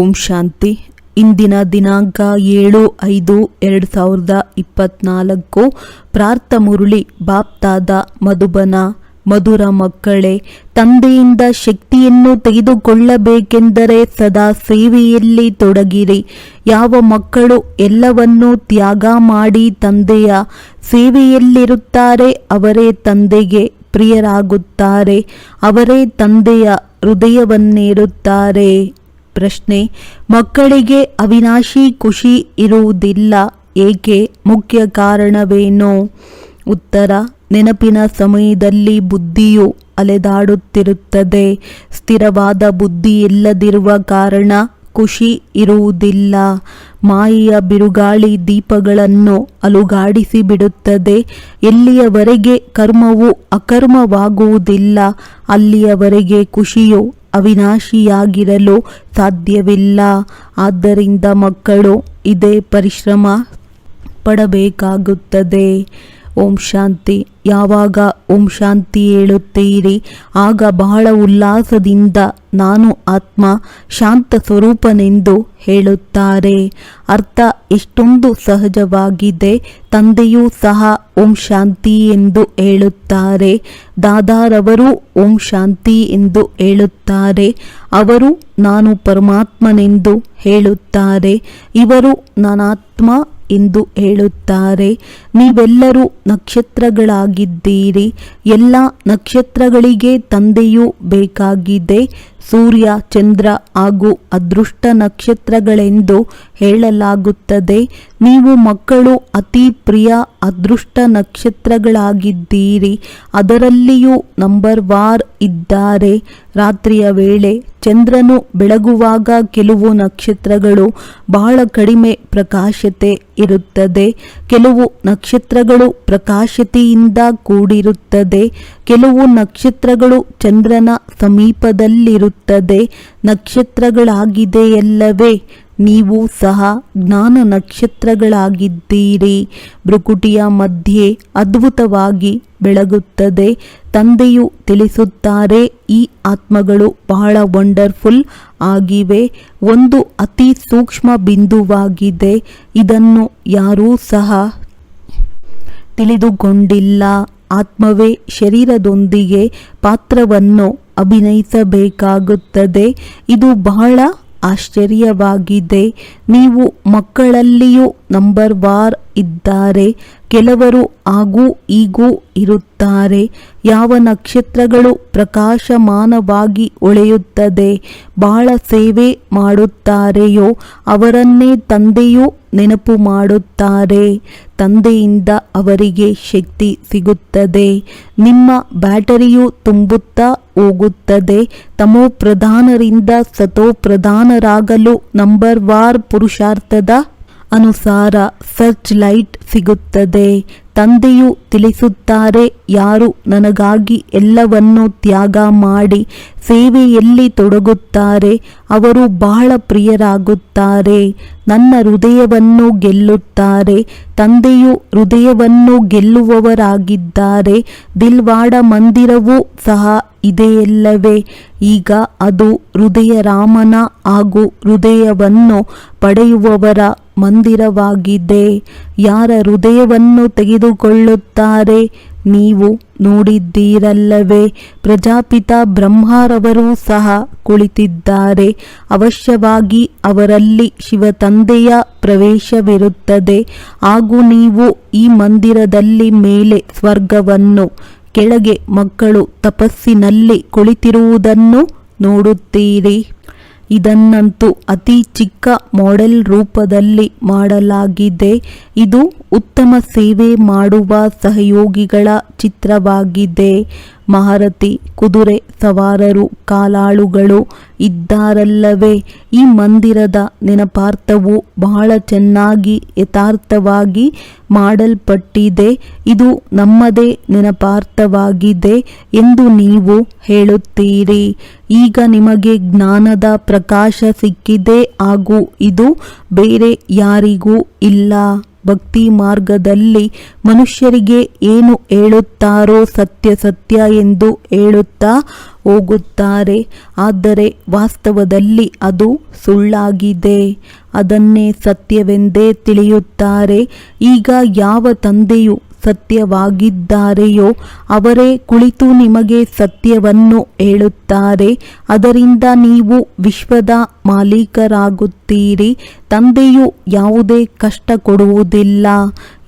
ಓಂ ಶಾಂತಿ. ಇಂದಿನ ದಿನಾಂಕ ಏಳು ಐದು ಎರಡು ಸಾವಿರದ ಇಪ್ಪತ್ನಾಲ್ಕು. ಪ್ರಾರ್ಥ ಮುರುಳಿ, ಬಾಪ್ತಾದ, ಮಧುಬನ, ಮಧುರ ಮಕ್ಕಳೇ, ತಂದೆಯಿಂದ ಶಕ್ತಿಯನ್ನು ತೆಗೆದುಕೊಳ್ಳಬೇಕೆಂದರೆ ಸದಾ ಸೇವೆಯಲ್ಲಿ ತೊಡಗಿರಿ. ಯಾವ ಮಕ್ಕಳು ಎಲ್ಲವನ್ನೂ ತ್ಯಾಗ ಮಾಡಿ ತಂದೆಯ ಸೇವೆಯಲ್ಲಿರುತ್ತಾರೆ, ಅವರೇ ತಂದೆಗೆ ಪ್ರಿಯರಾಗುತ್ತಾರೆ, ಅವರೇ ತಂದೆಯ ಹೃದಯವನ್ನೇರುತ್ತಾರೆ. ಪ್ರಶ್ನೆ, ಮಕ್ಕಳಿಗೆ ಅವಿನಾಶಿ ಖುಷಿ ಇರುವುದಿಲ್ಲ, ಏಕೆ ಮುಖ್ಯ ಕಾರಣವೇನು? ಉತ್ತರ, ನೆನಪಿನ ಸಮಯದಲ್ಲಿ ಬುದ್ಧಿಯು ಅಲೆದಾಡುತ್ತಿರುತ್ತದೆ, ಸ್ಥಿರವಾದ ಬುದ್ಧಿ ಇಲ್ಲದಿರುವ ಕಾರಣ ಖುಷಿ ಇರುವುದಿಲ್ಲ. ಮಾಯೆಯ ಬಿರುಗಾಳಿ ದೀಪಗಳನ್ನು ಅಲುಗಾಡಿಸಿ ಬಿಡುತ್ತದೆ ಎಲ್ಲಿಯವರೆಗೆ ಕರ್ಮವು ಅಕರ್ಮವಾಗುವುದಿಲ್ಲ, ಅಲ್ಲಿಯವರೆಗೆ ಖುಷಿಯು ಅವಿನಾಶಿಯಾಗಿರಲು ಸಾಧ್ಯವಿಲ್ಲ. ಆದ್ದರಿಂದ ಮಕ್ಕಳು ಇದೇ ಪರಿಶ್ರಮ ಪಡಬೇಕಾಗುತ್ತದೆ. ಓಂ ಶಾಂತಿ. ಯಾವಾಗ ಓಂ ಶಾಂತಿ ಹೇಳುತ್ತೀರಿ? ಆಗ ಬಹಳ ಉಲ್ಲಾಸದಿಂದ ನಾನು ಆತ್ಮ ಶಾಂತ ಸ್ವರೂಪನೆಂದು ಹೇಳುತ್ತಾರೆ. ಅರ್ಥ ಎಷ್ಟೊಂದು ಸಹಜವಾಗಿದೆ. ತಂದೆಯೂ ಸಹ ಓಂ ಶಾಂತಿ ಎಂದು ಹೇಳುತ್ತಾರೆ. ದಾದಾರವರು ಓಂ ಶಾಂತಿ ಎಂದು ಹೇಳುತ್ತಾರೆ. ಅವರು ನಾನು ಪರಮಾತ್ಮನೆಂದು ಹೇಳುತ್ತಾರೆ. ಇವರು ನಾನಾತ್ಮ ಎಂದು ಹೇಳುತ್ತಾರೆ. ನೀವೆಲ್ಲರೂ ನಕ್ಷತ್ರಗಳಾಗಿದ್ದೀರಿ. ಎಲ್ಲ ನಕ್ಷತ್ರಗಳಿಗೆ ತಂದೆಯೂ ಬೇಕಾಗಿದೆ. ಸೂರ್ಯ, ಚಂದ್ರ ಹಾಗೂ ಅದೃಷ್ಟ ನಕ್ಷತ್ರಗಳೆಂದು ಹೇಳಲಾಗುತ್ತದೆ. ನೀವು ಮಕ್ಕಳು, ಅತಿ ಪ್ರಿಯ ಅದೃಷ್ಟ ನಕ್ಷತ್ರಗಳಾಗಿದ್ದೀರಿ. ಅದರಲ್ಲಿಯೂ ನಂಬರ್ ವಾರ್ ಇದ್ದಾರೆ. ರಾತ್ರಿಯ ವೇಳೆ ಚಂದ್ರನು ಬೆಳಗುವಾಗ ಕೆಲವು ನಕ್ಷತ್ರಗಳು ಬಹಳ ಕಡಿಮೆ ಪ್ರಕಾಶತೆ ಇರುತ್ತದೆ. ಕೆಲವು ನಕ್ಷತ್ರಗಳು ಪ್ರಕಾಶತೆಯಿಂದ ಕೂಡಿರುತ್ತದೆ. ಕೆಲವು ನಕ್ಷತ್ರಗಳು ಚಂದ್ರನ ಸಮೀಪದಲ್ಲಿರುತ್ತದೆ. ನಕ್ಷತ್ರಗಳಾಗಿದೆಯಲ್ಲವೇ? ನೀವು ಸಹ ಜ್ಞಾನ ನಕ್ಷತ್ರಗಳಾಗಿದ್ದೀರಿ. ಭ್ರುಕುಟಿಯ ಮಧ್ಯೆ ಅದ್ಭುತವಾಗಿ ಬೆಳಗುತ್ತದೆ. ತಂದೆಯು ತಿಳಿಸುತ್ತಾರೆ, ಈ ಆತ್ಮಗಳು ಬಹಳ ವಂಡರ್ಫುಲ್ ಆಗಿವೆ. ಒಂದು ಅತಿ ಸೂಕ್ಷ್ಮ ಬಿಂದುವಾಗಿದೆ. ಇದನ್ನು ಯಾರೂ ಸಹ ತಿಳಿದುಕೊಂಡಿಲ್ಲ. ಆತ್ಮವೇ ಶರೀರದೊಂದಿಗೆ ಪಾತ್ರವನ್ನು ಅಭಿನಯಿಸಬೇಕಾಗುತ್ತದೆ. ಇದು ಬಹಳ ಆಶ್ಚರ್ಯವಾಗಿದೆ. ನೀವು ಮಕ್ಕಳಲ್ಲಿಯೂ ನಂಬರ್ ವಾರ್ ಇದ್ದಾರೆ. ಕೆಲವರು ಆಗೂ ಈಗೂ ಇರುತ್ತಾರೆ. ಯಾವ ನಕ್ಷತ್ರಗಳು ಪ್ರಕಾಶಮಾನವಾಗಿ ಒಳೆಯುತ್ತದೆ ಬಹಳ ಸೇವೆ ಮಾಡುತ್ತಾರೆಯೋ, ಅವರನ್ನೇ ತಂದೆಯು ನೆನಪು ಮಾಡುತ್ತಾರೆ. ತಂದೆಯಿಂದ ಅವರಿಗೆ ಶಕ್ತಿ ಸಿಗುತ್ತದೆ. ನಿಮ್ಮ ಬ್ಯಾಟರಿಯು ತುಂಬುತ್ತಾ ಹೋಗುತ್ತದೆ. ತಮೋ ಪ್ರಧಾನರಿಂದ ಸತೋ ಪ್ರಧಾನರಾಗಲು ನಂಬರ್ ವಾರ್ ಪುರುಷಾರ್ಥದ ಅನುಸಾರ ಸರ್ಚ್ ಲೈಟ್ ಸಿಗುತ್ತದೆ. ತಂದೆಯು ತಿಳಿಸುತ್ತಾರೆ, ಯಾರು ನನಗಾಗಿ ಎಲ್ಲವನ್ನೂ ತ್ಯಾಗ ಮಾಡಿ ಸೇವೆಯಲ್ಲಿ ತೊಡಗುತ್ತಾರೆ, ಅವರು ಬಹಳ ಪ್ರಿಯರಾಗುತ್ತಾರೆ. ನನ್ನ ಹೃದಯವನ್ನು ಗೆಲ್ಲುತ್ತಾರೆ, ತಂದೆಯು ಹೃದಯವನ್ನು ಗೆಲ್ಲುವವರಾಗಿದ್ದಾರೆ, ದಿಲ್ವಾಡ ಮಂದಿರವೂ ಸಹ ಇದೆಯಲ್ಲವೇ. ಈಗ ಅದು ಹೃದಯ ರಾಮನ ಹಾಗೂ ಹೃದಯವನ್ನು ಪಡೆಯುವವರ ಮಂದಿರವಾಗಿದೆ ಯಾರ ಹೃದಯವನ್ನು ತೆಗೆದುಕೊಳ್ಳುತ್ತಾರೆ ನೀವು ನೋಡಿದ್ದೀರಲ್ಲವೇ. ಪ್ರಜಾಪಿತ ಬ್ರಹ್ಮರವರು ಸಹ ಕುಳಿತಿದ್ದಾರೆ. ಅವಶ್ಯವಾಗಿ ಅವರಲ್ಲಿ ಶಿವತಂದೆಯ ಪ್ರವೇಶವಿರುತ್ತದೆ. ಹಾಗೂ ನೀವು ಈ ಮಂದಿರದಲ್ಲಿ ಮೇಲೆ ಸ್ವರ್ಗವನ್ನು, ಕೆಳಗೆ ಮಕ್ಕಳು ತಪಸ್ಸಿನಲ್ಲಿ ಕುಳಿತಿರುವುದನ್ನು ನೋಡುತ್ತೀರಿ. ಇದನ್ನಂತೂ ಅತಿ ಚಿಕ್ಕ ಮಾಡೆಲ್ ರೂಪದಲ್ಲಿ ಮಾಡಲಾಗಿದೆ. ಇದು ಉತ್ತಮ ಸೇವೆ ಮಾಡುವ ಸಹಯೋಗಿಗಳ ಚಿತ್ರವಾಗಿದೆ. ಮಹಾರಥಿ ಕುದುರೆ ಸವಾರರು, ಕಾಲಾಳುಗಳು ಇದ್ದಾರಲ್ಲವೇ? ಈ ಮಂದಿರದ ನೆನಪಾರ್ಥವು ಬಹಳ ಚೆನ್ನಾಗಿ ಯಥಾರ್ಥವಾಗಿ ಮಾಡಲ್ಪಟ್ಟಿದೆ. ಇದು ನಮ್ಮದೇ ನೆನಪಾರ್ಥವಾಗಿದೆ ಎಂದು ನೀವು ಹೇಳುತ್ತೀರಿ. ಈಗ ನಿಮಗೆ ಜ್ಞಾನದ ಪ್ರಕಾಶ ಸಿಕ್ಕಿದೆ ಹಾಗೂ ಇದು ಬೇರೆ ಯಾರಿಗೂ ಇಲ್ಲ. ಭಕ್ತಿ ಮಾರ್ಗದಲ್ಲಿ ಮನುಷ್ಯರಿಗೆ ಏನು ಹೇಳುತ್ತಾರೋ ಸತ್ಯ ಸತ್ಯ ಎಂದು ಹೇಳುತ್ತಾ ಹೋಗುತ್ತಾರೆ. ಆದರೆ ವಾಸ್ತವದಲ್ಲಿ ಅದು ಸುಳ್ಳಾಗಿದೆ. ಅದನ್ನೇ ಸತ್ಯವೆಂದೇ ತಿಳಿಯುತ್ತಾರೆ. ಈಗ ಯಾವ ತಂದೆಯು ಸತ್ಯವಾಗಿದ್ದಾರೆಯೋ ಅವರೇ ಕುಳಿತು ನಿಮಗೆ ಸತ್ಯವನ್ನು ಹೇಳುತ್ತಾರೆ. ಅದರಿಂದ ನೀವು ವಿಶ್ವದ ಮಾಲೀಕರಾಗುತ್ತೀರಿ. ತಂದೆಯು ಯಾವುದೇ ಕಷ್ಟ ಕೊಡುವುದಿಲ್ಲ.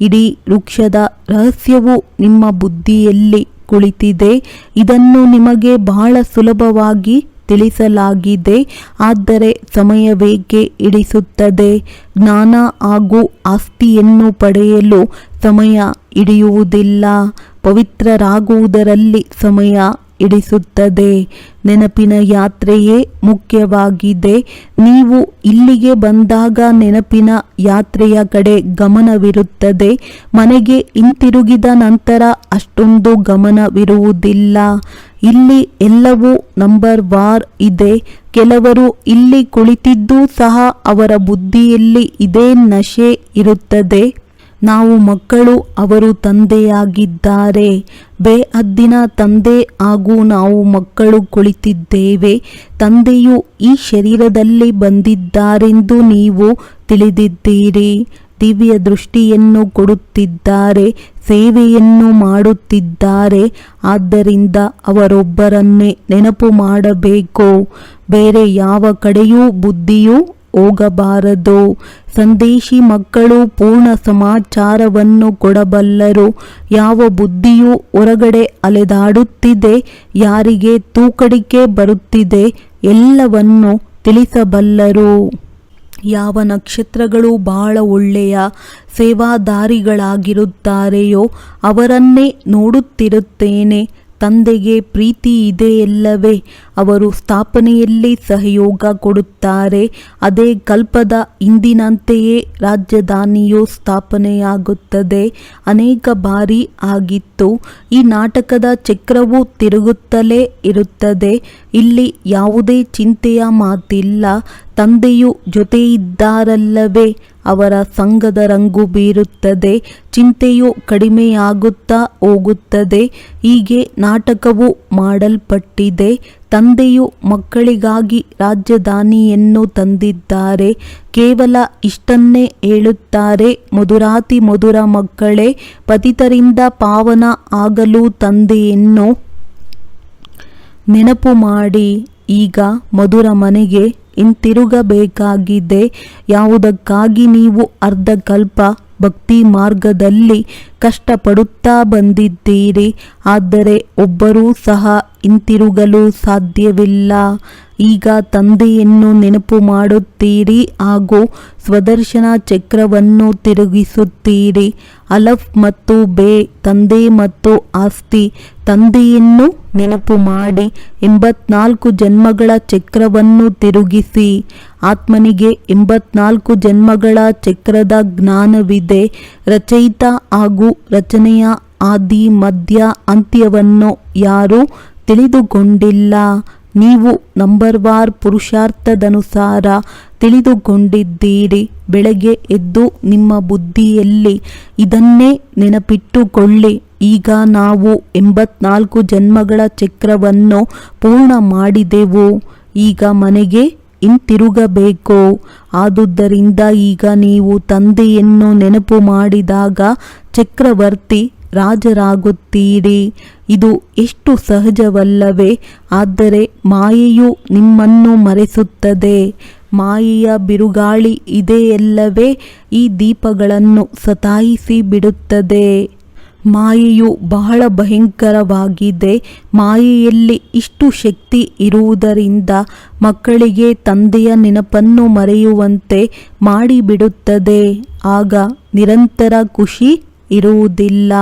ಇಡೀ ವೃಕ್ಷದ ರಹಸ್ಯವು ನಿಮ್ಮ ಬುದ್ಧಿಯಲ್ಲಿ ಕುಳಿತಿದೆ. ಇದನ್ನು ನಿಮಗೆ ಬಹಳ ಸುಲಭವಾಗಿ ತಿಳಿಸಲಾಗಿದೆ. ಆದರೆ ಸಮಯವೇಕೆ ಹಿಡಿಸುತ್ತದೆ ಜ್ಞಾನ ಹಾಗೂ ಆಸ್ತಿಯನ್ನು ಪಡೆಯಲು ಸಮಯ ಹಿಡಿಯುವುದಿಲ್ಲ. ಪವಿತ್ರರಾಗುವುದರಲ್ಲಿ ಸಮಯ ಹಿಡಿಸುತ್ತದೆ. ನೆನಪಿನ ಯಾತ್ರೆಯೇ ಮುಖ್ಯವಾಗಿದೆ. ನೀವು ಇಲ್ಲಿಗೆ ಬಂದಾಗ ನೆನಪಿನ ಯಾತ್ರೆಯ ಕಡೆ ಗಮನವಿರುತ್ತದೆ. ಮನೆಗೆ ಹಿಂತಿರುಗಿದ ನಂತರ ಅಷ್ಟೊಂದು ಗಮನವಿರುವುದಿಲ್ಲ. ಇಲ್ಲಿ ಎಲ್ಲವೂ ನಂಬರ್ ವಾರ್ ಇದೆ. ಕೆಲವರು ಇಲ್ಲಿ ಕುಳಿತಿದ್ದೂ ಸಹ ಅವರ ಬುದ್ಧಿಯಲ್ಲಿ ಇದೇ ನಶೆ ಇರುತ್ತದೆ. ನಾವು ಮಕ್ಕಳು ಅವರು ತಂದೆಯಾಗಿದ್ದಾರೆ. ಬೇಅದ್ದಿನ ತಂದೆ ಹಾಗೂ ನಾವು ಮಕ್ಕಳು ಕುಳಿತಿದ್ದೇವೆ. ತಂದೆಯು ಈ ಶರೀರದಲ್ಲಿ ಬಂದಿದ್ದಾರೆಂದು ನೀವು ತಿಳಿದಿದ್ದೀರಿ. ದಿವ್ಯ ದೃಷ್ಟಿಯನ್ನು ಕೊಡುತ್ತಿದ್ದಾರೆ, ಸೇವೆಯನ್ನು ಮಾಡುತ್ತಿದ್ದಾರೆ. ಆದ್ದರಿಂದ ಅವರೊಬ್ಬರನ್ನೇ ನೆನಪು ಮಾಡಬೇಕು. ಬೇರೆ ಯಾವ ಕಡೆಯೂ ಬುದ್ಧಿಯು ಹೋಗಬಾರದು. ಸಂದೇಶಿ ಮಕ್ಕಳು ಪೂರ್ಣ ಸಮಾಚಾರವನ್ನು ಕೊಡಬಲ್ಲರು. ಯಾವ ಬುದ್ಧಿಯು ಹೊರಗಡೆ ಅಲೆದಾಡುತ್ತಿದೆ, ಯಾರಿಗೆ ತೂಕಡಿಕೆ ಬರುತ್ತಿದೆ, ಎಲ್ಲವನ್ನು ತಿಳಿಸಬಲ್ಲರು. ಯಾವ ನಕ್ಷತ್ರಗಳು ಬಹಳ ಒಳ್ಳೆಯ ಸೇವಾದಾರಿಗಳಾಗಿರುತ್ತಾರೆಯೋ, ಅವರನ್ನೇ ನೋಡುತ್ತಿರುತ್ತೇನೆ. ತಂದೆಗೆ ಪ್ರೀತಿ ಇದೆಯಲ್ಲವೇ? ಅವರು ಸ್ಥಾಪನೆಯಲ್ಲಿ ಸಹಯೋಗ ಕೊಡುತ್ತಾರೆ. ಅದೇ ಕಲ್ಪದ ಇಂದಿನಂತೆಯೇ ರಾಜಧಾನಿಯು ಸ್ಥಾಪನೆಯಾಗುತ್ತದೆ. ಅನೇಕ ಬಾರಿ ಆಗಿತ್ತು. ಈ ನಾಟಕದ ಚಕ್ರವು ತಿರುಗುತ್ತಲೇ ಇರುತ್ತದೆ. ಇಲ್ಲಿ ಯಾವುದೇ ಚಿಂತೆಯ ಮಾತಿಲ್ಲ. ತಂದೆಯು ಜೊತೆಯಿದ್ದಾರಲ್ಲವೇ ಅವರ ಸಂಘದ ರಂಗು ಬೀರುತ್ತದೆ. ಚಿಂತೆಯು ಕಡಿಮೆಯಾಗುತ್ತಾ ಹೋಗುತ್ತದೆ. ಹೀಗೆ ನಾಟಕವು ಮಾಡಲ್ಪಟ್ಟಿದೆ. ತಂದೆಯು ಮಕ್ಕಳಿಗಾಗಿ ರಾಜಧಾನಿಯನ್ನು ತಂದಿದ್ದಾರೆ. ಕೇವಲ ಇಷ್ಟನ್ನೇ ಹೇಳುತ್ತಾರೆ, ಮಧುರಾತಿ ಮಧುರ ಮಕ್ಕಳೇ, ಪತಿತರಿಂದ ಪಾವನ ಆಗಲು ತಂದೆಯನ್ನು ನೆನಪು ಮಾಡಿ. ಈಗ ಮಧುರ ಮನೆಗೆ ಹಿಂತಿರುಗಬೇಕಾಗಿದೆ. ಯಾವುದಕ್ಕಾಗಿ ನೀವು ಅರ್ಧ ಕಲ್ಪ ಭಕ್ತಿ ಮಾರ್ಗದಲ್ಲಿ ಕಷ್ಟಪಡುತ್ತಾ ಬಂದಿದ್ದೀರಿ. ಆದರೆ ಒಬ್ಬರೂ ಸಹ ಹಿಂತಿರುಗಲು ಸಾಧ್ಯವಿಲ್ಲ. ಈಗ ತಂದೆಯನ್ನು ನೆನಪು ಮಾಡುತ್ತೀರಿ ಹಾಗೂ ಸ್ವದರ್ಶನ ಚಕ್ರವನ್ನು ತಿರುಗಿಸುತ್ತೀರಿ. ಅಲಫ್ ಮತ್ತು ಬೇ, ತಂದೆ ಮತ್ತು ಆಸ್ತಿ, ತಂದೆಯನ್ನು ನೆನಪು ಮಾಡಿ ಎಂಬತ್ನಾಲ್ಕು ಜನ್ಮಗಳ ಚಕ್ರವನ್ನು ತಿರುಗಿಸಿ. ಆತ್ಮನಿಗೆ ಎಂಬತ್ನಾಲ್ಕು ಜನ್ಮಗಳ ಚಕ್ರದ ಜ್ಞಾನವಿದೆ. ರಚಯಿತ ಹಾಗೂ ರಚನೆಯ ಆದಿ ಮಧ್ಯ ಅಂತ್ಯವನ್ನು ಯಾರೂ ತಿಳಿದುಕೊಂಡಿಲ್ಲ ನೀವು ನಂಬರ್ ವಾರ್ ಪುರುಷಾರ್ಥದನುಸಾರ ತಿಳಿದುಕೊಂಡಿದ್ದೀರಿ. ಬೆಳಗ್ಗೆ ಎದ್ದು ನಿಮ್ಮ ಬುದ್ಧಿಯಲ್ಲಿ ಇದನ್ನೇ ನೆನಪಿಟ್ಟುಕೊಳ್ಳಿ. ಈಗ ನಾವು ಎಂಬತ್ನಾಲ್ಕು ಜನ್ಮಗಳ ಚಕ್ರವನ್ನು ಪೂರ್ಣ ಮಾಡಿದೆವು. ಈಗ ಮನೆಗೆ ಹಿಂತಿರುಗಬೇಕು? ಆದುದರಿಂದ ಈಗ ನೀವು ತಂದೆಯನ್ನು ನೆನಪು ಮಾಡಿದಾಗ ಚಕ್ರವರ್ತಿ ರಾಜರಾಗುತ್ತೀರಿ. ಇದು ಎಷ್ಟು ಸಹಜವಲ್ಲವೇ? ಆದರೆ ಮಾಯೆಯು ನಿಮ್ಮನ್ನು ಮರೆಸುತ್ತದೆ. ಮಾಯೆಯ ಬಿರುಗಾಳಿ ಇದೆಯಲ್ಲವೇ ಈ ದೀಪಗಳನ್ನು ಸತಾಯಿಸಿ ಬಿಡುತ್ತದೆ. ಮಾಯೆಯು ಬಹಳ ಭಯಂಕರವಾಗಿದೆ. ಮಾಯೆಯಲ್ಲಿ ಇಷ್ಟು ಶಕ್ತಿ ಇರುವುದರಿಂದ ಮಕ್ಕಳಿಗೆ ತಂದೆಯ ನೆನಪನ್ನು ಮರೆಯುವಂತೆ ಮಾಡಿಬಿಡುತ್ತದೆ. ಆಗ ನಿರಂತರ ಖುಷಿ ಇರುವುದಿಲ್ಲ.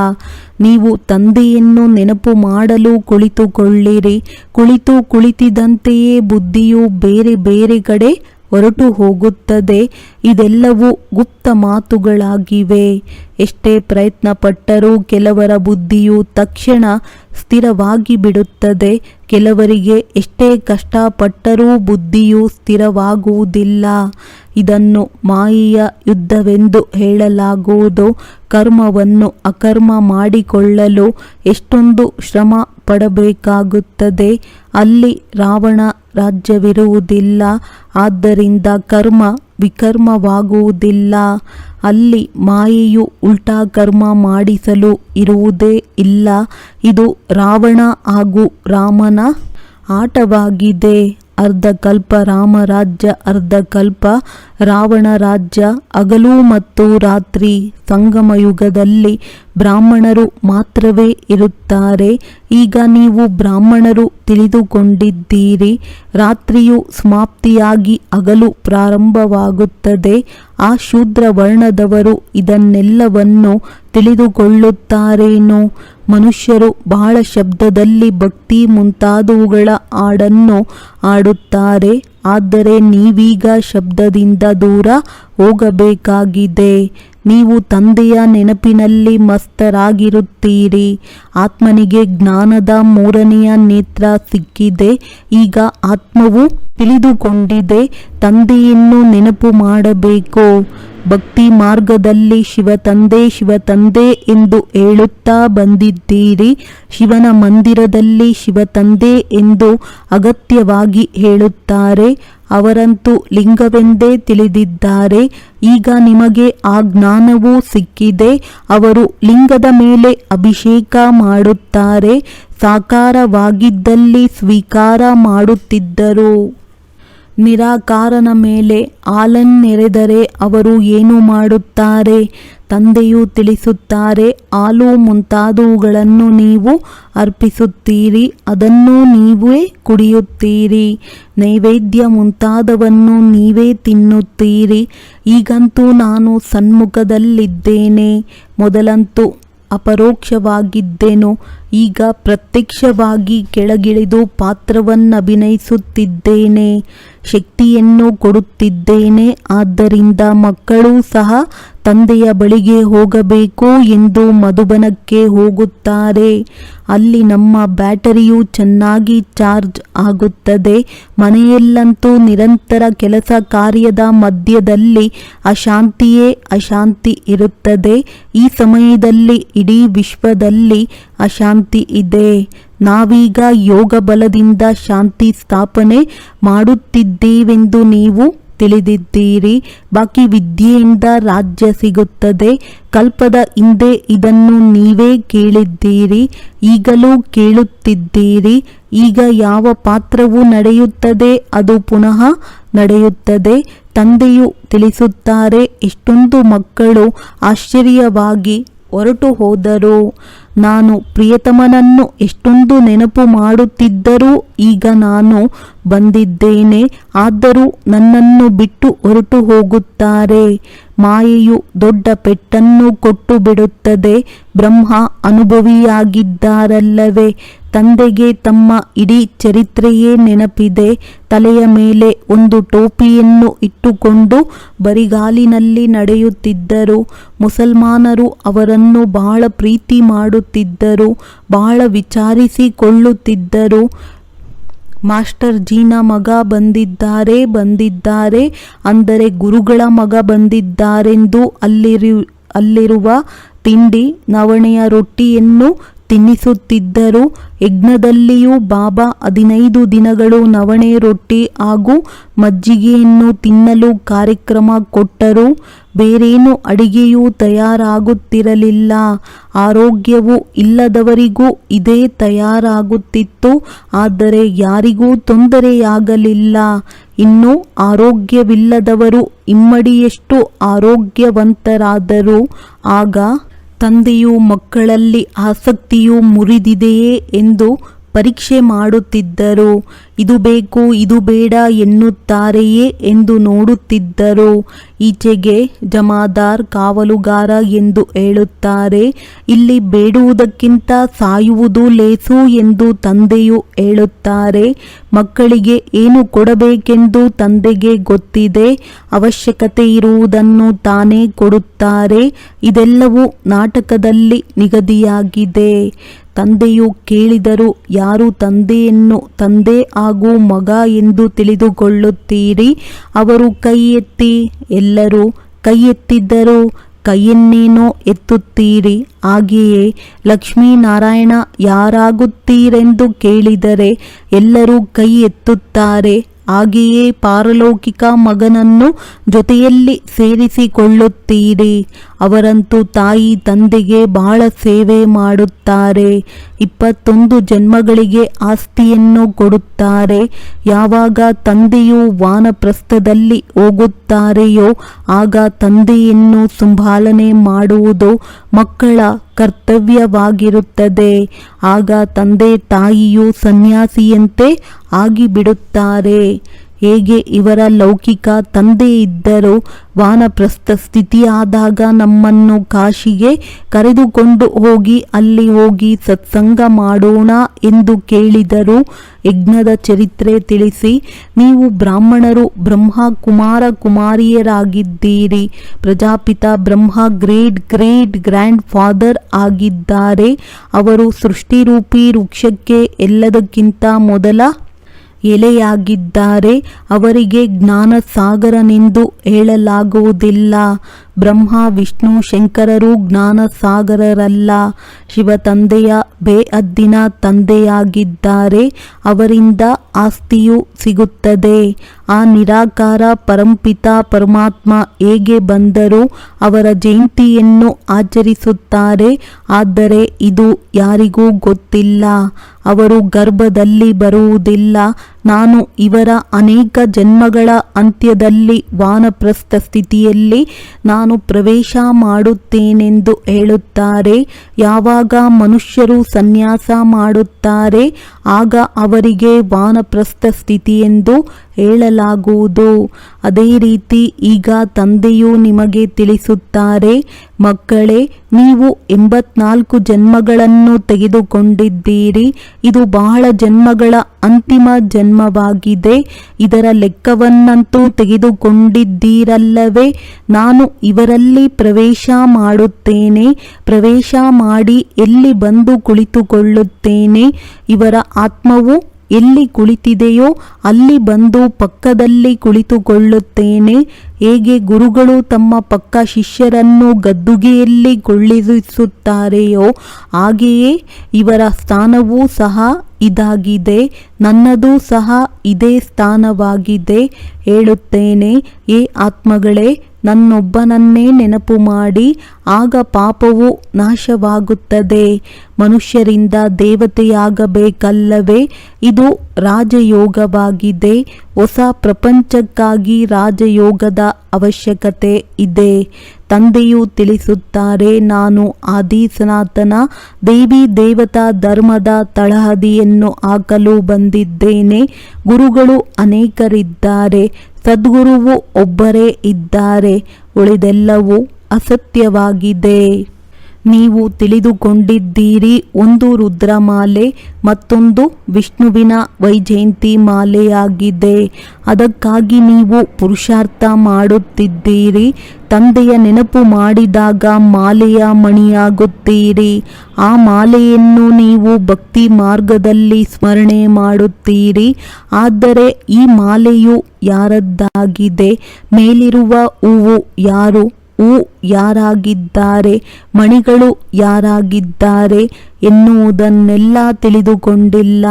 ನೀವು ತಂದೆಯನ್ನು ನೆನಪು ಮಾಡಲು ಕುಳಿತುಕೊಳ್ಳಿರಿ. ಕುಳಿತು ಕುಳಿತಿದಂತೆಯೇ ಬುದ್ಧಿಯು ಬೇರೆ ಬೇರೆ ಕಡೆ ಹೊರಟು ಹೋಗುತ್ತದೆ. ಇದೆಲ್ಲವೂ ಗುಪ್ತ ಮಾತುಗಳಾಗಿವೆ. ಎಷ್ಟೇ ಪ್ರಯತ್ನ ಪಟ್ಟರೂ ಕೆಲವರ ಬುದ್ಧಿಯು ತಕ್ಷಣ ಸ್ಥಿರವಾಗಿ ಬಿಡುತ್ತದೆ ಕೆಲವರಿಗೆ ಎಷ್ಟೇ ಕಷ್ಟಪಟ್ಟರೂ ಬುದ್ಧಿಯು ಸ್ಥಿರವಾಗುವುದಿಲ್ಲ. ಇದನ್ನು ಮಾಯೆಯ ಯುದ್ಧವೆಂದು ಹೇಳಲಾಗುವುದು. ಕರ್ಮವನ್ನು ಅಕರ್ಮ ಮಾಡಿಕೊಳ್ಳಲು ಎಷ್ಟೊಂದು ಶ್ರಮ ಪಡಬೇಕಾಗುತ್ತದೆ. ಅಲ್ಲಿ ರಾವಣ ರಾಜ್ಯವಿರುವುದಿಲ್ಲ. ಆದ್ದರಿಂದ ಕರ್ಮ ವಿಕರ್ಮವಾಗುವುದಿಲ್ಲ. ಅಲ್ಲಿ ಮಾಯೆಯು ಉಲ್ಟಾ ಕರ್ಮ ಮಾಡಿಸಲು ಇರುವುದೇ ಇಲ್ಲ. ಇದು ರಾವಣ ಹಾಗೂ ರಾಮನ ಆಟವಾಗಿದೆ. ಅರ್ಧ ಕಲ್ಪ ರಾಮರಾಜ್ಯ ಅರ್ಧ ಕಲ್ಪ ರಾವಣ ರಾಜ್ಯ ಹಗಲು ಮತ್ತು ರಾತ್ರಿ ಸಂಗಮ ಯುಗದಲ್ಲಿ ಬ್ರಾಹ್ಮಣರು ಮಾತ್ರವೇ ಇರುತ್ತಾರೆ. ಈಗ ನೀವು ಬ್ರಾಹ್ಮಣರು ತಿಳಿದುಕೊಂಡಿದ್ದೀರಿ. ರಾತ್ರಿಯು ಸಮಾಪ್ತಿಯಾಗಿ ಹಗಲು ಪ್ರಾರಂಭವಾಗುತ್ತದೆ. ಆ ಶೂದ್ರ ವರ್ಣದವರು ಇದನ್ನೆಲ್ಲವನ್ನು ತಿಳಿದುಕೊಳ್ಳುತ್ತಾರೇನೋ? ಮನುಷ್ಯರು ಬಹಳ ಶಬ್ದದಲ್ಲಿ ಭಕ್ತಿ ಮುಂತಾದವುಗಳ ಹಾಡನ್ನು ಆಡುತ್ತಾರೆ ಆದರೆ ನೀವೀಗ ಶಬ್ದದಿಂದ ದೂರ ಹೋಗಬೇಕಾಗಿದೆ. ನೀವು ತಂದೆಯ ನೆನಪಿನಲ್ಲಿ ಮಸ್ತರಾಗಿರುತ್ತೀರಿ. ಆತ್ಮನಿಗೆ ಜ್ಞಾನದ ಮೂರನೆಯ ನೇತ್ರ ಸಿಕ್ಕಿದೆ. ಈಗ ಆತ್ಮವು ತಿಳಿದುಕೊಂಡಿದೆ. ತಂದೆಯನ್ನು ನೆನಪು ಮಾಡಬೇಕು. ಭಕ್ತಿ ಮಾರ್ಗದಲ್ಲಿ ಶಿವ ತಂದೆ ಶಿವ ತಂದೆ ಎಂದು ಹೇಳುತ್ತಾ ಬಂದಿದ್ದೀರಿ. ಶಿವನ ಮಂದಿರದಲ್ಲಿ ಶಿವ ತಂದೆ ಎಂದು ಅಗತ್ಯವಾಗಿ ಹೇಳುತ್ತಾರೆ. ಅವರಂತೂ ಲಿಂಗವೆಂದೇ ತಿಳಿದಿದ್ದಾರೆ. ಈಗ ನಿಮಗೆ ಆ ಜ್ಞಾನವೂ ಸಿಕ್ಕಿದೆ. ಅವರು ಲಿಂಗದ ಮೇಲೆ ಅಭಿಷೇಕ ಮಾಡುತ್ತಾರೆ. ಸಾಕಾರವಾಗಿದ್ದಲ್ಲಿ ಸ್ವೀಕಾರ ಮಾಡುತ್ತಿದ್ದರು. ನಿರಾಕಾರನ ಮೇಲೆ ಹಾಲನ್ನೆರೆದರೆ ಅವರು ಏನು ಮಾಡುತ್ತಾರೆ? ತಂದೆಯು ತಿಳಿಸುತ್ತಾರೆ, ಹಾಲು ಮುಂತಾದವುಗಳನ್ನು ನೀವು ಅರ್ಪಿಸುತ್ತೀರಿ, ಅದನ್ನು ನೀವೇ ಕುಡಿಯುತ್ತೀರಿ. ನೈವೇದ್ಯ ಮುಂತಾದವನ್ನು ನೀವೇ ತಿನ್ನುತ್ತೀರಿ. ಈಗಂತೂ ನಾನು ಸಣ್ಮುಖದಲ್ಲಿದ್ದೇನೆ ಮೊದಲಂತೂ ಅಪರೋಕ್ಷವಾಗಿದ್ದೆನು ಈಗ ಪ್ರತ್ಯಕ್ಷವಾಗಿ ಕೆಳಗಿಳಿದು ಪಾತ್ರವನ್ನಭಿನಯಿಸುತ್ತಿದ್ದೇನೆ ಶಕ್ತಿಯನ್ನು ಕೊಡುತ್ತಿದ್ದೇನೆ. ಆದ್ದರಿಂದ ಮಕ್ಕಳು ಸಹ ತಂದೆಯ ಬಳಿಗೆ ಹೋಗಬೇಕು ಎಂದು ಮಧುಬನಕ್ಕೆ ಹೋಗುತ್ತಾರೆ. ಅಲ್ಲಿ ನಮ್ಮ ಬ್ಯಾಟರಿಯು ಚೆನ್ನಾಗಿ ಚಾರ್ಜ್ ಆಗುತ್ತದೆ. ಮನೆಯಲ್ಲಂತೂ ನಿರಂತರ ಕೆಲಸ ಕಾರ್ಯದ ಮಧ್ಯದಲ್ಲಿ ಅಶಾಂತಿಯೇ ಅಶಾಂತಿ ಇರುತ್ತದೆ. ಈ ಸಮಯದಲ್ಲಿ ಇಡೀ ವಿಶ್ವದಲ್ಲಿ ಅಶಾಂತಿ ಇದೆ. ನಾವೀಗ ಯೋಗ ಬಲದಿಂದ ಶಾಂತಿ ಸ್ಥಾಪನೆ ಮಾಡುತ್ತಿದ್ದೇವೆಂದು ನೀವು ತಿಳಿದಿದ್ದೀರಿ. ಬಾಕಿ ವಿದ್ಯೆಯಿಂದ ರಾಜ್ಯ ಸಿಗುತ್ತದೆ. ಕಲ್ಪದ ಹಿಂದೆ ಇದನ್ನು ನೀವೇ ಕೇಳಿದ್ದೀರಿ. ಈಗಲೂ ಕೇಳುತ್ತಿದ್ದೀರಿ. ಈಗ ಯಾವ ಪಾತ್ರವು ನಡೆಯುತ್ತದೆ, ಅದು ಪುನಃ ನಡೆಯುತ್ತದೆ. ತಂದೆಯು ತಿಳಿಸುತ್ತಾರೆ ಎಷ್ಟೊಂದು ಮಕ್ಕಳು ಆಶ್ಚರ್ಯವಾಗಿ ಹೊರಟು ಹೋದರು ನಾನು ಪ್ರಿಯತಮನನ್ನು ಎಷ್ಟೊಂದು ನೆನಪು ಮಾಡುತ್ತಿದ್ದರೂ ಈಗ ನಾನು ಬಂದಿದ್ದೇನೆ. ಆದರೂ ನನ್ನನ್ನು ಬಿಟ್ಟು ಹೊರಟು ಹೋಗುತ್ತಾರೆ. ಮಾಯೆಯು ದೊಡ್ಡ ಪೆಟ್ಟನ್ನು ಕೊಟ್ಟು ಬಿಡುತ್ತದೆ ಬ್ರಹ್ಮ ಅನುಭವಿಯಾಗಿದ್ದಾರಲ್ಲವೇ. ತಂದೆಗೆ ತಮ್ಮ ಇಡೀ ಚರಿತ್ರೆಯೇ ನೆನಪಿದೆ. ತಲೆಯ ಮೇಲೆ ಒಂದು ಟೋಪಿಯನ್ನು ಇಟ್ಟುಕೊಂಡು ಬರಿಗಾಲಿನಲ್ಲಿ ನಡೆಯುತ್ತಿದ್ದರು. ಮುಸಲ್ಮಾನರು ಅವರನ್ನು ಬಹಳ ಪ್ರೀತಿ ಮಾಡುತ್ತಿದ್ದರು. ಬಹಳ ವಿಚಾರಿಸಿಕೊಳ್ಳುತ್ತಿದ್ದರು. ಮಾಸ್ಟರ್ ಜೀನ ಮಗ ಬಂದಿದ್ದಾರೆ ಬಂದಿದ್ದಾರೆ. ಅಂದರೆ ಗುರುಗಳ ಮಗ ಬಂದಿದ್ದಾರೆಂದು ಅಲ್ಲಿರು, ಅಲ್ಲಿರುವ ತಿಂಡಿ ನವಣೆಯ ರೊಟ್ಟಿಯನ್ನು ತಿನ್ನಿಸುತ್ತಿದ್ದರು ಯಜ್ಞದಲ್ಲಿಯೂ ಬಾಬಾ ಹದಿನೈದು ದಿನಗಳು ನವಣೆ ರೊಟ್ಟಿ ಹಾಗೂ ಮಜ್ಜಿಗೆಯನ್ನು ತಿನ್ನಲು ಕಾರ್ಯಕ್ರಮ ಕೊಟ್ಟರು. ಬೇರೇನು ಅಡಿಗೆಯೂ ತಯಾರಾಗುತ್ತಿರಲಿಲ್ಲ. ಆರೋಗ್ಯವು ಇಲ್ಲದವರಿಗೂ ಇದೇ ತಯಾರಾಗುತ್ತಿತ್ತು. ಆದರೆ ಯಾರಿಗೂ ತೊಂದರೆಯಾಗಲಿಲ್ಲ. ಇನ್ನು ಆರೋಗ್ಯವಿಲ್ಲದವರು ಇಮ್ಮಡಿಯಷ್ಟು ಆರೋಗ್ಯವಂತರಾದರು. ಆಗ ತಂದೆಯು ಮಕ್ಕಳಲ್ಲಿ ಆಸಕ್ತಿಯು ಮುರಿದಿದೆಯೇ ಎಂದು ಪರೀಕ್ಷೆ ಮಾಡುತ್ತಿದ್ದರು. ಇದು ಬೇಕು, ಇದು ಬೇಡ ಎನ್ನುತ್ತಾರೆಯೇ ಎಂದು ನೋಡುತ್ತಿದ್ದರು. ಈಚೆಗೆ ಜಮಾದಾರ್ ಕಾವಲುಗಾರ ಎಂದು ಹೇಳುತ್ತಾರೆ, ಇಲ್ಲಿ ಬೇಡುವುದಕ್ಕಿಂತ ಸಾಯುವುದು ಲೇಸು ಎಂದು ತಂದೆಯು ಹೇಳುತ್ತಾರೆ. ಮಕ್ಕಳಿಗೆ ಏನು ಕೊಡಬೇಕೆಂದು ತಂದೆಗೆ ಗೊತ್ತಿದೆ, ಅವಶ್ಯಕತೆ ಇರುವುದನ್ನು ತಾನೇ ಕೊಡುತ್ತಾರೆ. ಇದೆಲ್ಲವೂ ನಾಟಕದಲ್ಲಿ ನಿಗದಿಯಾಗಿದೆ. ತಂದೆಯು ಕೇಳಿದರು ಯಾರು ತಂದೆಯನ್ನು, ತಂದೆ ಹಾಗೂ ಮಗ ಎಂದು ತಿಳಿದುಕೊಳ್ಳುತ್ತೀರಿ? ಅವರು ಕೈ ಎತ್ತಿ ಎಲ್ಲರೂ ಕೈ ಎತ್ತಿದ್ದರು ಕೈಯನ್ನೇನೋ ಎತ್ತುತ್ತೀರಿ? ಹಾಗೆಯೇ ಲಕ್ಷ್ಮೀನಾರಾಯಣ ಯಾರಾಗುತ್ತೀರೆಂದು ಕೇಳಿದರೆ ಎಲ್ಲರೂ ಕೈ ಎತ್ತುತ್ತಾರೆ ಹಾಗೆಯೇ ಪಾರಲೌಕಿಕ ಮಗನನ್ನು ಜೊತೆಯಲ್ಲಿ ಸೇರಿಸಿಕೊಳ್ಳುತ್ತೀರಿ. ಅವರಂತೂ ತಾಯಿ ತಂದೆಗೆ ಬಹಳ ಸೇವೆ ಮಾಡುತ್ತಾರೆ. ಇಪ್ಪತ್ತೊಂದು ಜನ್ಮಗಳಿಗೆ ಆಸ್ತಿಯನ್ನು ಕೊಡುತ್ತಾರೆ. ಯಾವಾಗ ತಂದೆಯು ವಾನಪ್ರಸ್ಥದಲ್ಲಿ ಹೋಗುತ್ತಾರೆಯೋ ಆಗ ತಂದೆಯನ್ನು ಸಂಭಾಲನೆ ಮಾಡುವುದು ಮಕ್ಕಳ ಕರ್ತವ್ಯವಾಗಿರುತ್ತದೆ. ಆಗ ತಂದೆ ತಾಯಿಯು ಸನ್ಯಾಸಿಯಂತೆ ಆಗಿಬಿಡುತ್ತಾರೆ. ಹೇಗೆ ಇವರ ಲೌಕಿಕ ತಂದೆ ಇದ್ದರೂ ವಾನಪ್ರಸ್ಥ ಸ್ಥಿತಿಯಾದಾಗ ನಮ್ಮನ್ನು ಕಾಶಿಗೆ ಕರೆದುಕೊಂಡು ಹೋಗಿ ಅಲ್ಲಿ ಹೋಗಿ ಸತ್ಸಂಗ ಮಾಡೋಣ ಎಂದು ಕೇಳಿದರು ಯಜ್ಞದ ಚರಿತ್ರೆ ತಿಳಿಸಿ, ನೀವು ಬ್ರಾಹ್ಮಣರು ಬ್ರಹ್ಮ ಕುಮಾರ ಕುಮಾರಿಯರಾಗಿದ್ದೀರಿ, Prajapita Brahma great great grandfather ಆಗಿದ್ದಾರೆ, ಅವರು ಸೃಷ್ಟಿರೂಪಿ ವೃಕ್ಷಕ್ಕೆ ಎಲ್ಲದಕ್ಕಿಂತ ಮೊದಲ ಎಲೆಯಾಗಿದ್ದಾರೆ ಅವರಿಗೆ ಜ್ಞಾನ ಸಾಗರನೆಂದು ಹೇಳಲಾಗುವುದಿಲ್ಲ. ಬ್ರಹ್ಮ, ವಿಷ್ಣು, ಶಂಕರರು ಜ್ಞಾನ ಸಾಗರರಲ್ಲ ಶಿವ ತಂದೆಯ ಬೇಅದ್ದಿನ ತಂದೆಯಾಗಿದ್ದಾರೆ. ಅವರಿಂದ ಆಸ್ತಿಯು ಸಿಗುತ್ತದೆ. ಆ ನಿರಾಕಾರ ಪರಂಪಿತ ಪರಮಾತ್ಮ ಹೇಗೆ ಬಂದರೂ ಅವರ ಜಯಂತಿಯನ್ನು ಆಚರಿಸುತ್ತಾರೆ. ಆದರೆ ಇದು ಯಾರಿಗೂ ಗೊತ್ತಿಲ್ಲ. ಅವರು ಗರ್ಭದಲ್ಲಿ ಬರುವುದಿಲ್ಲ. ನಾನು ಇವರ ಅನೇಕ ಜನ್ಮಗಳ ಅಂತ್ಯದಲ್ಲಿ ವಾನಪ್ರಸ್ಥ ಸ್ಥಿತಿಯಲ್ಲಿ ನಾನು ಪ್ರವೇಶ ಮಾಡುತ್ತೇನೆಂದು ಹೇಳುತ್ತಾರೆ. ಯಾವಾಗ ಮನುಷ್ಯರು ಸನ್ಯಾಸ ಮಾಡುತ್ತಾರೆ, ಆಗ ಅವರಿಗೆ ವಾನಪ್ರಸ್ಥ ಸ್ಥಿತಿಯೆಂದು ಹೇಳಲಾಗುವುದು. ಅದೇ ರೀತಿ ಈಗ ತಂದೆಯು ನಿಮಗೆ ತಿಳಿಸುತ್ತಾರೆ, ಮಕ್ಕಳೇ, ನೀವು ಎಂಬತ್ನಾಲ್ಕು ಜನ್ಮಗಳನ್ನು ತೆಗೆದುಕೊಂಡಿದ್ದೀರಿ. ಇದು ಬಹಳ ಜನ್ಮಗಳ ಅಂತಿಮ ಜನ್ಮವಾಗಿದೆ. ಇದರ ಲೆಕ್ಕವನ್ನಂತೂ ತೆಗೆದುಕೊಂಡಿದ್ದೀರಲ್ಲವೇ. ನಾನು ಇವರಲ್ಲಿ ಪ್ರವೇಶ ಮಾಡುತ್ತೇನೆ. ಪ್ರವೇಶ ಮಾಡಿ ಎಲ್ಲಿ ಬಂದು ಕುಳಿತುಕೊಳ್ಳುತ್ತೇನೆ. ಇವರ ಆತ್ಮವು ಎಲ್ಲಿ ಕುಳಿತಿದೆಯೋ ಅಲ್ಲಿ ಬಂದು ಪಕ್ಕದಲ್ಲಿ ಕುಳಿತುಕೊಳ್ಳುತ್ತೇನೆ. ಹೇಗೆ ಗುರುಗಳು ತಮ್ಮ ಪಕ್ಕ ಶಿಷ್ಯರನ್ನು ಗದ್ದುಗೆಯಲ್ಲಿ ಕುಳ್ಳಿಸುತ್ತಾರೆಯೋ ಹಾಗೆಯೇ ಇವರ ಸ್ಥಾನವೂ ಸಹ ಇದಾಗಿದೆ, ನನ್ನದು ಸಹ ಇದೇ ಸ್ಥಾನವಾಗಿದೆ ಹೇಳುತ್ತೇನೆ. ಏ ಆತ್ಮಗಳೇ, ನನ್ನೊಬ್ಬನನ್ನೇ ನೆನಪು ಮಾಡಿ, ಆಗ ಪಾಪವು ನಾಶವಾಗುತ್ತದೆ. ಮನುಷ್ಯರಿಂದ ದೇವತೆಯಾಗಬೇಕಲ್ಲವೇ, ಇದು ರಾಜಯೋಗವಾಗಿದೆ. ಹೊಸ ಪ್ರಪಂಚಕ್ಕಾಗಿ ರಾಜಯೋಗದ ಅವಶ್ಯಕತೆ ಇದೆ. ತಂದೆಯು ತಿಳಿಸುತ್ತಾರೆ, ನಾನು ಆದಿ ಸನಾತನ ದೇವಿ ದೇವತಾ ಧರ್ಮದ ತಳಹದಿಯನ್ನು ಹಾಕಲು ಬಂದಿದ್ದೇನೆ. ಗುರುಗಳು ಅನೇಕರಿದ್ದಾರೆ, ಸದ್ಗುರುವು ಒಬ್ಬರೇ ಇದ್ದಾರೆ, ಉಳಿದೆಲ್ಲವೂ ಅಸತ್ಯವಾಗಿದೆ. ನೀವು ತಿಳಿದುಕೊಂಡಿದ್ದೀರಿ. ಒಂದು ರುದ್ರಮಾಲೆ, ಮತ್ತೊಂದು ವಿಷ್ಣುವಿನ ವೈಜಯಂತಿ ಮಾಲೆಯಾಗಿದೆ. ಅದಕ್ಕಾಗಿ ನೀವು ಪುರುಷಾರ್ಥ ಮಾಡುತ್ತಿದ್ದೀರಿ. ತಂದೆಯ ನೆನಪು ಮಾಡಿದಾಗ ಮಾಲೆಯ ಮಣಿಯಾಗುತ್ತೀರಿ. ಆ ಮಾಲೆಯನ್ನು ನೀವು ಭಕ್ತಿ ಮಾರ್ಗದಲ್ಲಿ ಸ್ಮರಣೆ ಮಾಡುತ್ತೀರಿ. ಆದರೆ ಈ ಮಾಲೆಯು ಯಾರದ್ದಾಗಿದೆ? ಮೇಲಿರುವ ಹೂವು ಯಾರು? ಹೂ ಯಾರಾಗಿದ್ದಾರೆ? ಮಣಿಗಳು ಯಾರಾಗಿದ್ದಾರೆ ಎನ್ನುವುದನ್ನೆಲ್ಲ ತಿಳಿದುಕೊಂಡಿಲ್ಲ.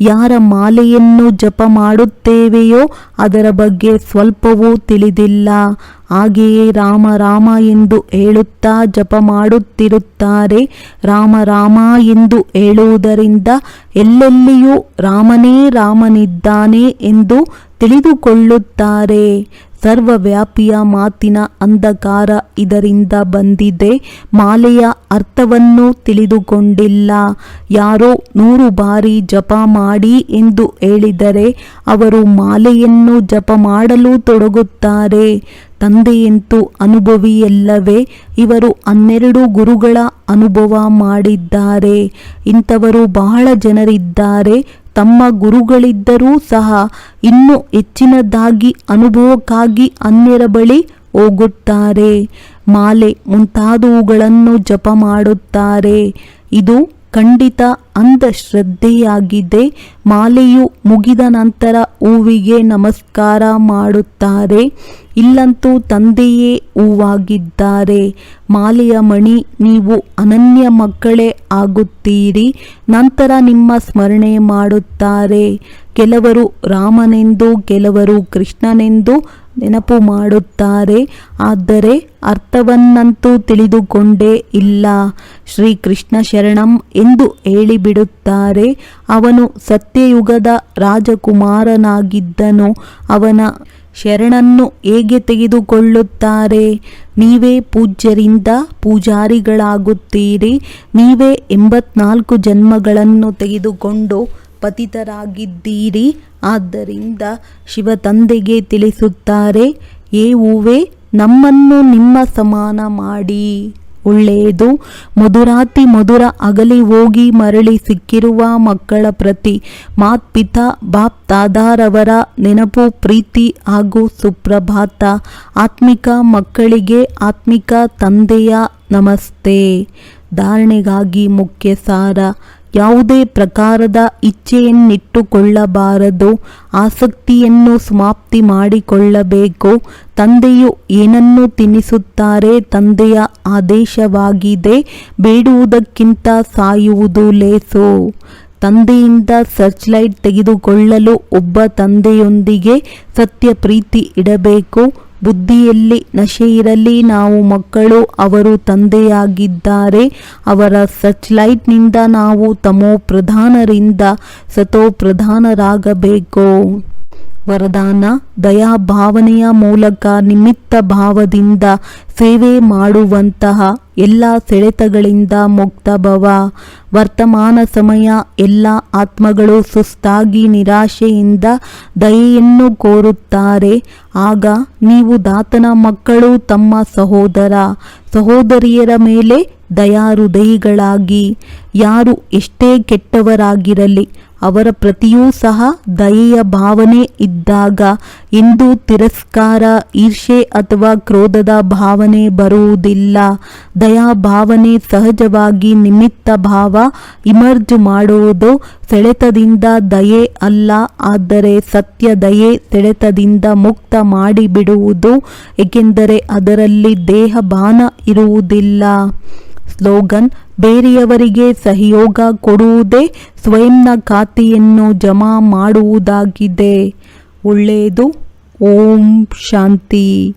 ಯಾರ ಮಾಲೆಯನ್ನು ಜಪ ಮಾಡುತ್ತೇವೆಯೋ ಅದರ ಬಗ್ಗೆ ಸ್ವಲ್ಪವೂ ತಿಳಿದಿಲ್ಲ. ಹಾಗೆಯೇ ರಾಮ ರಾಮ ಎಂದು ಹೇಳುತ್ತಾ ಜಪ ಮಾಡುತ್ತಿರುತ್ತಾರೆ. ರಾಮ ರಾಮ ಎಂದು ಹೇಳುವುದರಿಂದ ಎಲ್ಲೆಲ್ಲಿಯೂ ರಾಮನೇ ರಾಮನಿದ್ದಾನೆ ಎಂದು ತಿಳಿದುಕೊಳ್ಳುತ್ತಾರೆ. ಸರ್ವವ್ಯಾಪಿಯ ಮಾತಿನ ಅಂಧಕಾರ ಇದರಿಂದ ಬಂದಿದೆ. ಮಾಲೆಯ ಅರ್ಥವನ್ನು ತಿಳಿದುಕೊಂಡಿಲ್ಲ. ಯಾರೋ ನೂರು ಬಾರಿ ಜಪ ಮಾಡಿ ಎಂದು ಹೇಳಿದರೆ ಅವರು ಮಾಲೆಯನ್ನು ಜಪ ಮಾಡಲು ತೊಡಗುತ್ತಾರೆ. ತಂದೆಯಂತೂ ಅನುಭವಿಯಲ್ಲವೇ, ಇವರು ಹನ್ನೆರಡು ಗುರುಗಳ ಅನುಭವ ಮಾಡಿದ್ದಾರೆ. ಇಂಥವರು ಬಹಳ ಜನರಿದ್ದಾರೆ. ತಮ್ಮ ಗುರುಗಳಿದ್ದರೂ ಸಹ ಇನ್ನೂ ಹೆಚ್ಚಿನದಾಗಿ ಅನುಭವಕ್ಕಾಗಿ ಅನ್ಯರ ಬಳಿ ಹೋಗುತ್ತಾರೆ. ಮಾಲೆ ಮುಂತಾದವುಗಳನ್ನು ಜಪ ಮಾಡುತ್ತಾರೆ ಇದು ಖಂಡಿತ ಅಂಧಶ್ರದ್ಧೆಯಾಗಿದೆ. ಮಾಲೆಯು ಮುಗಿದ ನಂತರ ಹೂವಿಗೆ ನಮಸ್ಕಾರ ಮಾಡುತ್ತಾರೆ. ಇಲ್ಲಂತೂ ತಂದೆಯೇ ಹೂವಾಗಿದ್ದಾರೆ. ಮಾಲೆಯ ಮಣಿ, ನೀವು ಅನನ್ಯ ಮಕ್ಕಳೇ ಆಗುತ್ತೀರಿ. ನಂತರ ನಿಮ್ಮ ಸ್ಮರಣೆ ಮಾಡುತ್ತಾರೆ. ಕೆಲವರು ರಾಮನೆಂದು, ಕೆಲವರು ಕೃಷ್ಣನೆಂದು ನೆನಪು ಮಾಡುತ್ತಾರೆ. ಆದರೆ ಅರ್ಥವನ್ನಂತೂ ತಿಳಿದುಕೊಂಡೇ ಇಲ್ಲ. ಶ್ರೀಕೃಷ್ಣ ಶರಣಂ ಎಂದು ಹೇಳಿಬಿಡುತ್ತಾರೆ. ಅವನು ಸತ್ಯಯುಗದ ರಾಜಕುಮಾರನಾಗಿದ್ದನು. ಅವನ ಶರಣನ್ನು ಹೇಗೆ ತೆಗೆದುಕೊಳ್ಳುತ್ತಾರೆ? ನೀವೇ ಪೂಜ್ಯರಿಂದ ಪೂಜಾರಿಗಳಾಗುತ್ತೀರಿ. ನೀವೇ ಎಂಬತ್ನಾಲ್ಕು ಜನ್ಮಗಳನ್ನು ತೆಗೆದುಕೊಂಡು ಪತಿತರಾಗಿದ್ದೀರಿ. ಆದ್ದರಿಂದ ಶಿವತಂದೆಗೆ ತಿಳಿಸುತ್ತಾರೆ, ಏ ಹೂವೆ, ನಮ್ಮನ್ನು ನಿಮ್ಮ ಸಮಾನ ಮಾಡಿ. ಒಳ್ಳೆಯದು, ಮಧುರಾತಿ ಮಧುರ ಅಗಲಿ ಹೋಗಿ ಮರಳಿ ಸಿಕ್ಕಿರುವ ಮಕ್ಕಳ ಪ್ರತಿ ಮಾತ್ಪಿತಾ ಬಾಪ್ ತಾದಾರವರ ನೆನಪು ಪ್ರೀತಿ ಹಾಗೂ ಸುಪ್ರಭಾತ. ಆತ್ಮಿಕ ಮಕ್ಕಳಿಗೆ ಆತ್ಮಿಕ ತಂದೆಯ ನಮಸ್ತೆ. ಧಾರಣೆಗಾಗಿ ಮುಖ್ಯ ಸಾರ ಯಾವುದೇ ಪ್ರಕಾರದ ಇಚ್ಛೆಯನ್ನಿಟ್ಟುಕೊಳ್ಳಬಾರದು, ಆಸಕ್ತಿಯನ್ನು ಸಮಾಪ್ತಿ ಮಾಡಿಕೊಳ್ಳಬೇಕು. ತಂದೆಯು ಏನನ್ನು ತಿನ್ನಿಸುತ್ತಾರೆ ತಂದೆಯ ಆದೇಶವಾಗಿದೆ, ಬೇಡುವುದಕ್ಕಿಂತ ಸಾಯುವುದು ಲೇಸು. ತಂದೆಯಿಂದ ಸರ್ಚ್ ಲೈಟ್ ತೆಗೆದುಕೊಳ್ಳಲು ಒಬ್ಬ ತಂದೆಯೊಂದಿಗೆ ಸತ್ಯ ಪ್ರೀತಿ ಇಡಬೇಕು. ಬುದ್ಧಿಯಲ್ಲಿ ನಶೆ ಇರಲಿ. ನಾವು ಮಕ್ಕಳು, ಅವರು ತಂದೆಯಾಗಿದ್ದಾರೆ. ಅವರ ಸರ್ಚ್ ಲೈಟ್ನಿಂದ ನಾವು ತಮೋ ಪ್ರಧಾನರಿಂದ ಸತೋ ಪ್ರಧಾನರಾಗಬೇಕು. ವರದಾನ, ದಯಾಭಾವನೆಯ ಮೂಲಕ ನಿಮಿತ್ತ ಭಾವದಿಂದ ಸೇವೆ ಮಾಡುವಂತಹ ಎಲ್ಲ ಸೆಳೆತಗಳಿಂದ ಮುಕ್ತಭವ ವರ್ತಮಾನ ಸಮಯ, ಎಲ್ಲ ಆತ್ಮಗಳು ಸುಸ್ತಾಗಿ ನಿರಾಶೆಯಿಂದ ದಯೆಯನ್ನು ಕೋರುತ್ತಾರೆ. ಆಗ ನೀವು ದಾತನ ಮಕ್ಕಳು, ತಮ್ಮ ಸಹೋದರ ಸಹೋದರಿಯರ ಮೇಲೆ ದಯಾಹೃದಯಿಗಳಾಗಿ. ಯಾರು ಎಷ್ಟೇ ಕೆಟ್ಟವರಾಗಿರಲಿ ಅವರ ಪ್ರತಿಯೂ ಸಹ ದಯೆಯ ಭಾವನೆ ಇದ್ದಾಗ ಎಂದು ತಿರಸ್ಕಾರ ಈರ್ಷೆ ಅಥವಾ ಕ್ರೋಧದ ಭಾವನೆ ಬರುವುದಿಲ್ಲ. ದಯಾ ಭಾವನೆ ಸಹಜವಾಗಿ ನಿಮಿತ್ತ ಭಾವ ಇಮರ್ಜು ಮಾಡುವುದು ಸೆಳೆತದಿಂದ ದಯೆ ಅಲ್ಲ, ಆದರೆ ಸತ್ಯ ದಯೆ ಸೆಳೆತದಿಂದ ಮುಕ್ತ ಮಾಡಿಬಿಡುವುದು, ಏಕೆಂದರೆ ಅದರಲ್ಲಿ ದೇಹ ಬಾನ ಇರುವುದಿಲ್ಲ. ಸ್ಲೋಗನ್ ಬೇರೆಯವರಿಗೆ ಸಹಯೋಗ ಕೊಡುವುದೇ ಸ್ವಯಂನ ಖಾತೆಯನ್ನು ಜಮಾ ಮಾಡುವುದಾಗಿದೆ. ಒಳ್ಳೆಯದು. ಓಂ ಶಾಂತಿ.